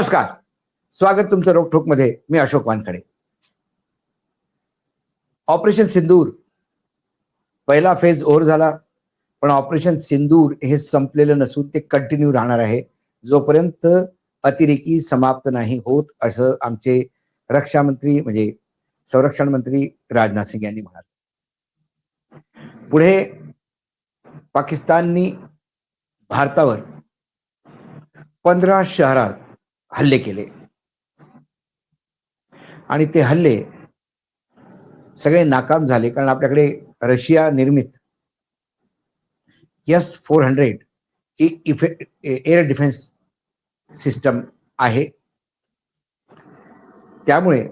नमस्कार. स्वागत तुमचं रोकठोकमध्ये मी अशोक वानखडे. ऑपरेशन सिंदूर. पहिला फेज ओव्हर झाला. पण ऑपरेशन सिंदूर हे संपलेलं नसून ते कंटिन्यू राहणार आहे. जोपर्यंत अतिरेकी समाप्त नाही होत असं आमचे रक्षा मंत्री म्हणजे संरक्षण मंत्री राजनाथ सिंग यांनी म्हणाले. पुढे पाकिस्ताननी भारतावर पंधरा शहरात हल्ले केले. आणि ते हल्ले सगळे नाकाम झाले कारण आपल्याकडे रशिया निर्मित यस फोर हंड्रेड ही इफे एअर डिफेन्स सिस्टम आहे. त्यामुळे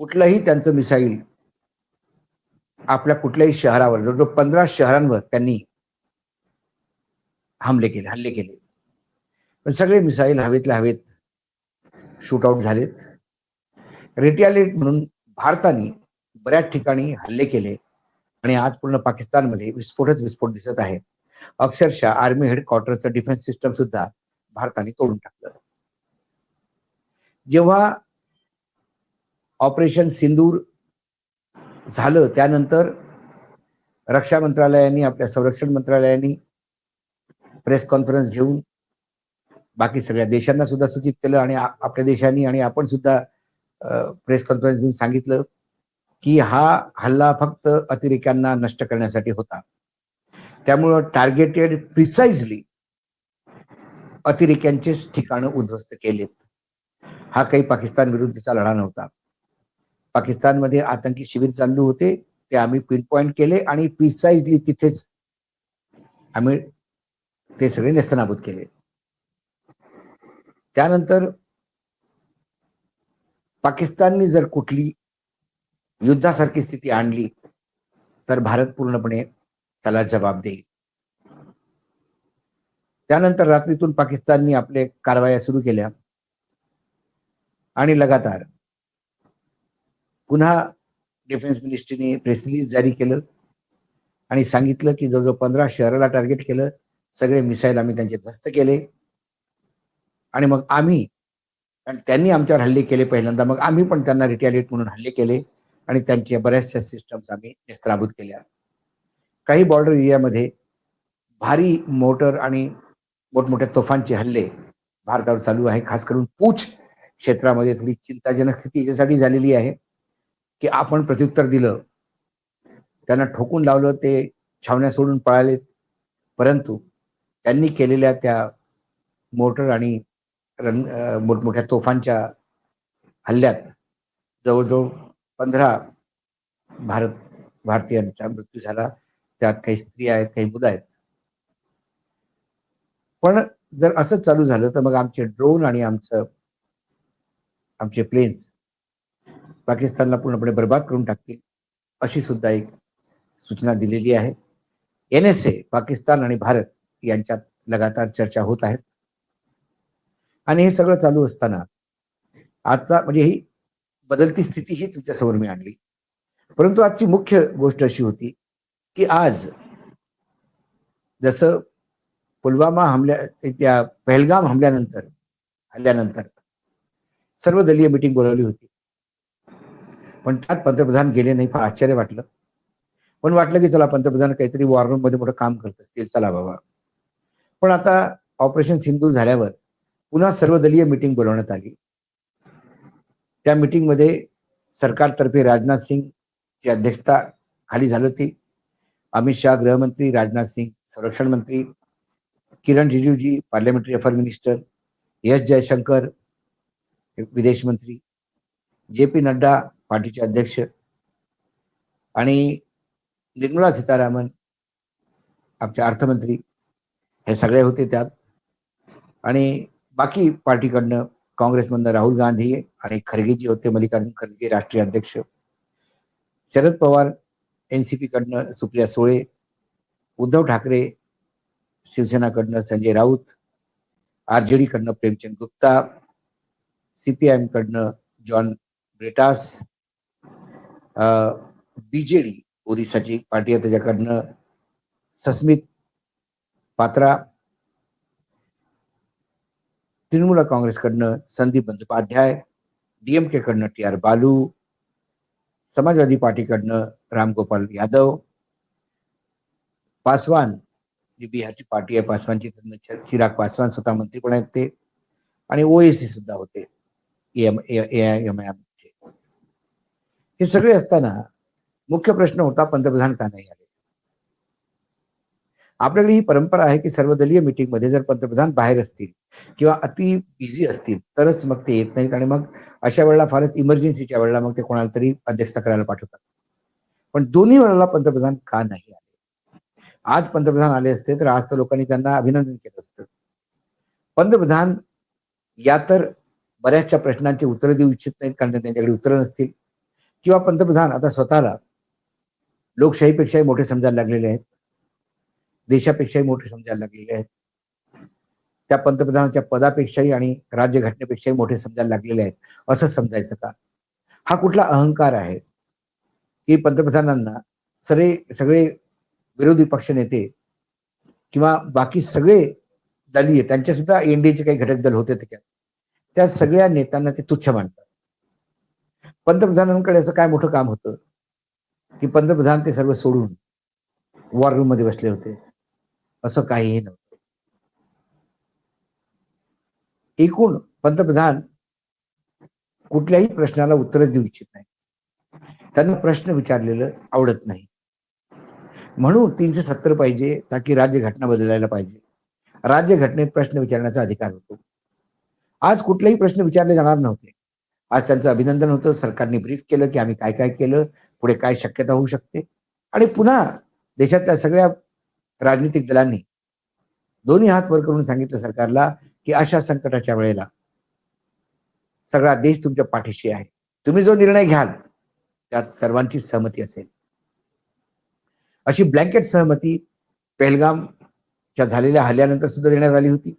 कुठलंही त्यांचं मिसाईल आपल्या कुठल्याही शहरावर जवळजवळ पंधरा शहरांवर त्यांनी हमले केले हल्ले केले. पण सगळे मिसाईल हवेतल्या हवेत शूट आउट झालेत रिटॅलिएट म्हणून भारताने बऱ्याच ठिकाणी हल्ले केले आणि आज पूर्ण पाकिस्तानमध्ये विस्फोटच विस्फोट दिसत आहे. अक्षरशः आर्मी हेडक्वार्टरचं डिफेन्स सिस्टम सुद्धा भारताने तोडून टाकलं. जेव्हा ऑपरेशन सिंदूर झालं त्यानंतर रक्षा मंत्रालयाने आपल्या संरक्षण मंत्रालयाने प्रेस कॉन्फरन्स घेऊन बाकी सगळ्या देशांना सुद्धा सूचित केलं आणि आपल्या देशांनी आणि आपण सुद्धा प्रेस कॉन्फरन्स घेऊन सांगितलं की हा हल्ला फक्त अतिरेक्यांना नष्ट करण्यासाठी होता. त्यामुळं टार्गेटेड प्रिसाइजली अतिरेक्यांचेच ठिकाणं उद्ध्वस्त केलेत. हा काही पाकिस्तान विरुद्धचा लढा नव्हता. पाकिस्तानमध्ये आतंकी शिबिर चालू होते ते आम्ही पिन पॉइंट केले आणि प्रिसाइजली तिथेच आम्ही ते सगळे नेस्तनाबूत केले. त्यानंतर पाकिस्ताननी जर कुठली युद्धासारखी स्थिती आणली तर भारत पूर्णपणे त्याला जबाब देईल. त्यानंतर रात्रीतून पाकिस्ताननी आपले कारवाया सुरू केल्या. आणि लगातार पुन्हा डिफेन्स मिनिस्ट्रीने प्रेस रिलीज जारी केलं आणि सांगितलं की जवळजवळ पंधरा शहराला टार्गेट केलं. सगळे मिसाईल आम्ही त्यांचे ध्वस्त केले. आणि मग आम्ही आणि त्यांनी आमच्यावर हल्ले केले पहिल्यांदा मग आम्ही पण त्यांना रिटॅलिएट म्हणून हल्ले केले आणि त्यांच्या बऱ्याचशा सिस्टम्स आम्ही निस्त्राभूत केल्या. काही बॉर्डर एरियामध्ये भारी मोटर आणि मोठमोठ्या तोफांचे हल्ले भारतावर चालू आहे. खास करून पूछ क्षेत्रामध्ये थोडी चिंताजनक स्थिती याच्यासाठी झालेली आहे की आपण प्रत्युत्तर दिलं त्यांना ठोकून लावलं ते छावण्या सोडून पळालेत. परंतु त्यांनी केलेल्या त्या मोटर आणि रन मोठमोठ्या तोफांच्या हल्ल्यात जवळजवळ पंधरा भारत भारतीयांचा मृत्यू झाला. त्यात काही स्त्रिया आहेत काही मुलं आहेत. पण जर असंच चालू झालं तर मग आमचे ड्रोन आणि आमचं आमचे प्लेन्स पाकिस्तानला पूर्णपणे बर्बाद करून टाकतील अशी सुद्धा एक सूचना दिलेली आहे. एन एस ए पाकिस्तान आणि भारत यांच्यात लगातार चर्चा होत आहेत. आणि हे सगळं चालू असताना आजचा म्हणजे ही बदलती स्थिती ही तुमच्यासमोर मी आणली. परंतु आजची मुख्य गोष्ट अशी होती की आज जसं पुलवामा हमल्या त्या पहलगाम हमल्यानंतर हल्ल्यानंतर सर्व दलीय मिटिंग बोलावली होती. पण त्यात पंतप्रधान गेले नाही फार आश्चर्य वाटलं. पण वाटलं की चला पंतप्रधान काहीतरी वॉर्नमध्ये मध्ये मोठं काम करत असतील चला बाबा. पण आता ऑपरेशन सिंधू झाल्यावर पुन्हा सर्वदलीय मिटिंग बोलवण्यात आली. त्या मध्ये सरकारतर्फे राजनाथ सिंग ची अध्यक्षता खाली झाली होती. अमित शहा गृहमंत्री राजनाथ सिंग संरक्षण मंत्री Kiran Rijijuji parliamentary affair minister S Jaishankar विदेश मंत्री जे पी नड्डा पार्टीचे अध्यक्ष आणि निर्मला सीतारामन आमचे अर्थमंत्री हे सगळे होते त्यात. आणि बाकी पार्टीकडनं काँग्रेसमधनं राहुल गांधी आणि खरगेजी होते मल्लिकार्जुन खरगे राष्ट्रीय अध्यक्ष. शरद पवार एनसीपी कडनं सुप्रिया सुळे उद्धव ठाकरे शिवसेनाकडनं संजय राऊत आरजेडी कडनं प्रेमचंद गुप्ता सीपीआयएम कडनं जॉन ब्रिटास बीजेडी ओरिसाची पार्टी आहे त्याच्याकडनं सस्मित पात्रा तृणमूल काँग्रेसकडनं संदीप बंदोपाध्याय डीएमके कडनं टी आर बालू समाजवादी पार्टीकडनं रामगोपाल यादव पासवान जी बिहारची पार्टी आहे पासवानची त्यांना चिराग पासवान स्वतः मंत्री पण आहेत ते आणि ओएसी सुद्धा होते एम एम हे सगळे असताना मुख्य प्रश्न होता पंतप्रधान का नाही आले? आपल्याकडे ही परंपरा आहे की सर्वदलीयमध्ये जर पंतप्रधान बाहेर असतील किंवा अति बिझी असतील तरच मग ते येत नाहीत आणि मग अशा वेळेला फारच इमर्जन्सीच्या वेळेला मग ते कोणाला तरी अध्यक्षता करायला पाठवतात. पण दोन्ही वेळेला पंतप्रधान का नाही आले? आज पंतप्रधान आले असते तर आज तर लोकांनी त्यांना अभिनंदन केलं असतं. पंतप्रधान या तर बऱ्याचशा प्रश्नांची उत्तरं देऊ इच्छित नाहीत कारण त्यांच्याकडे उत्तरं नसतील. किंवा पंतप्रधान आता स्वतःला लोकशाहीपेक्षाही मोठे समजायला लागलेले आहेत. देशापेक्षाही मोठे समजायला लागलेले आहेत. त्या पंतप्रधानाच्या पदापेक्षाही आणि राज्यघटनेपेक्षाही मोठे समजायला लागलेले आहेत. असं समजायचं का? हा कुठला अहंकार आहे? की पंतप्रधानांना सगळे सगळे विरोधी पक्ष नेते किंवा बाकी सगळे दलीय त्यांच्या सुद्धा एनडीएचे काही घटक दल होते त्याच्यात. त्या सगळ्या नेत्यांना ते तुच्छ मानतात. पंतप्रधानांकडे असं काय मोठं काम होतं? की पंतप्रधान ते सर्व सोडून वॉर रूममध्ये बसले होते. असं काहीही नव्हतं. एकूण पंतप्रधान कुठल्याही प्रश्नाला उत्तर देऊ इच्छित नाही त्यांना प्रश्न विचारलेलं आवडत नाही. म्हणून तीनशे सत्तर पाहिजे ताकी राज्य घटना बदलायला पाहिजे. राज्य घटनेत प्रश्न विचारण्याचा अधिकार होतो. आज कुठलेही प्रश्न विचारले जाणार नव्हते. आज त्यांचं अभिनंदन होतं. सरकारने ब्रीफ केलं की आम्ही काय काय केलं पुढे काय शक्यता होऊ शकते. आणि पुन्हा देशातल्या सगळ्या राजनीतिक दलांनी दोन्ही हात वर करून सांगितलं सरकारला की अशा संकटाच्या वेळेला सगळा देश तुमच्या पाठीशी आहे. तुम्ही जो निर्णय घ्याल त्यात सर्वांची सहमती असेल. अशी ब्लँकेट सहमती पहलगामच्या झालेल्या हल्ल्यानंतर सुद्धा देण्यात आली होती.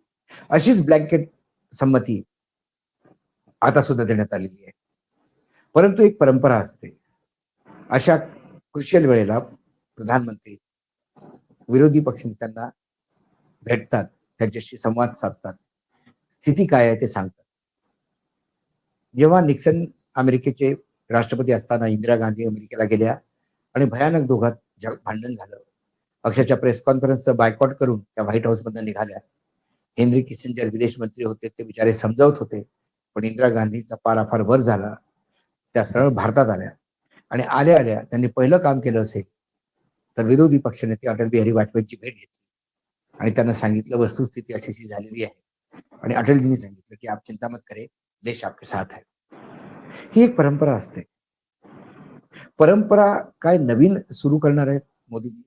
अशीच ब्लँकेट संमती आता सुद्धा देण्यात आलेली आहे. परंतु एक परंपरा असते. अशा क्रुशियल वेळेला प्रधानमंत्री विरोधी पक्षनेत्यांना भेटतात त्यांच्याशी संवाद साधतात. स्थिती काय आहे ते सांगतात. जेव्हा निक्सन अमेरिकेचे राष्ट्रपती असताना इंदिरा गांधी अमेरिकेला गेल्या आणि भयानक दोघात भांडण झालं. अक्षरच्या प्रेस कॉन्फरन्सचं बायकॉट करून त्या व्हाईट हाऊस मधून निघाल्या. हेनरी किसिंजर विदेश मंत्री होते ते बिचारे समजावत होते पण इंदिरा गांधीचा पाराफार वर झाला. त्या सरळ भारतात आल्या आणि आल्या आल्या त्यांनी पहिलं काम केलं असेल तर विरोधी पक्षनेते अटल बिहारी वाजपेयींची भेट घेतली. आणि त्यांना सांगितलं वस्तुस्थिती अशीशी झालेली आहे. आणि अटलजींनी सांगितलं की आप चिंता मत करे देश आपके साथ आहे ही एक परंपरा असते. परंपरा काय नवीन सुरू करणार आहेत मोदीजी?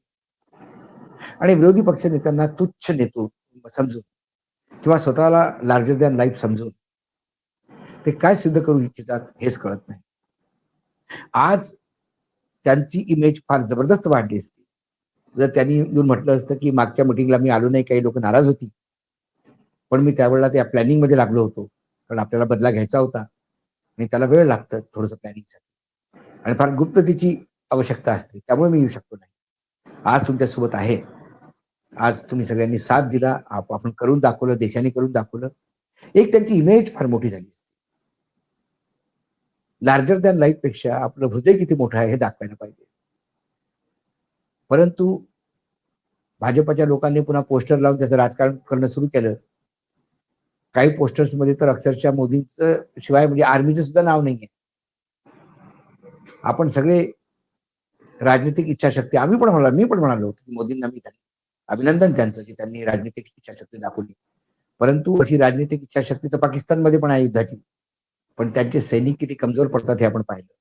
आणि विरोधी पक्ष नेत्यांना तुच्छ नेतो समजून किंवा स्वतःला लार्जर दॅन लाईफ समजून ते काय सिद्ध करू इच्छितात हेच कळत नाही. आज त्यांची इमेज फार जबरदस्त वाढली असती. जर त्यांनी येऊन म्हटलं असतं की मागच्या मिटिंगला मी आलो नाही काही लोक नाराज होती. पण मी त्यावेळेला त्या प्लॅनिंगमध्ये लागलो होतो. कारण आपल्याला बदला घ्यायचा होता. आणि त्याला वेळ लागतं थोडस प्लॅनिंगसाठी आणि फार गुप्ततेची आवश्यकता असते. त्यामुळे मी येऊ शकतो नाही. आज तुमच्यासोबत आहे. आज तुम्ही सगळ्यांनी साथ दिला. आपण करून दाखवलं देशाने करून दाखवलं. एक त्यांची इमेज फार मोठी झाली असते. लार्जर दॅन लाईफपेक्षा आपलं हृदय किती मोठं आहे हे दाखवायला पाहिजे. परंतु भाजपच्या लोकांनी पुन्हा पोस्टर लावून त्याचं राजकारण करणं सुरू केलं. काही पोस्टर्समध्ये तर अक्षरशः मोदींचं शिवाय म्हणजे आर्मीचं सुद्धा नाव नाहीये. आपण सगळे राजनीतिक इच्छाशक्ती आम्ही पण म्हणालो मी पण म्हणालो होतो की मोदींना मी अभिनंदन त्यांचं की त्यांनी राजनीतिक इच्छाशक्ती दाखवली. परंतु अशी राजनीतिक इच्छाशक्ती तर पाकिस्तानमध्ये पण आहे युद्धाची. पण त्यांचे सैनिक किती कमजोर पडतात हे आपण पाहिलं.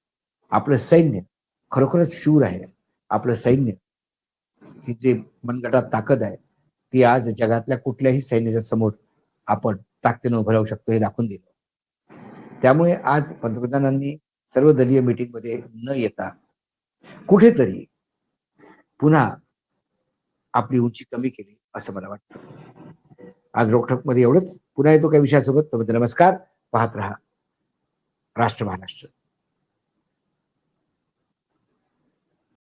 आपलं सैन्य खरोखरच शूर आहे. आपलं सैन्य ही जे मनगटात ताकद आहे ती आज जगातल्या कुठल्याही सैन्याच्या समोर आपण ताकदीनं उभं राहू शकतो हे दाखवून दिलं. त्यामुळे आज पंतप्रधानांनी सर्व दलीयमध्ये न येता कुठेतरी पुन्हा आपली उंची कमी केली असं मला वाटतं. आज रोखठोकमध्ये एवढंच. पुन्हा येतो काही विषयासोबत. नमस्कार. पाहत राहा. राष्ट्र महाराष्ट्र.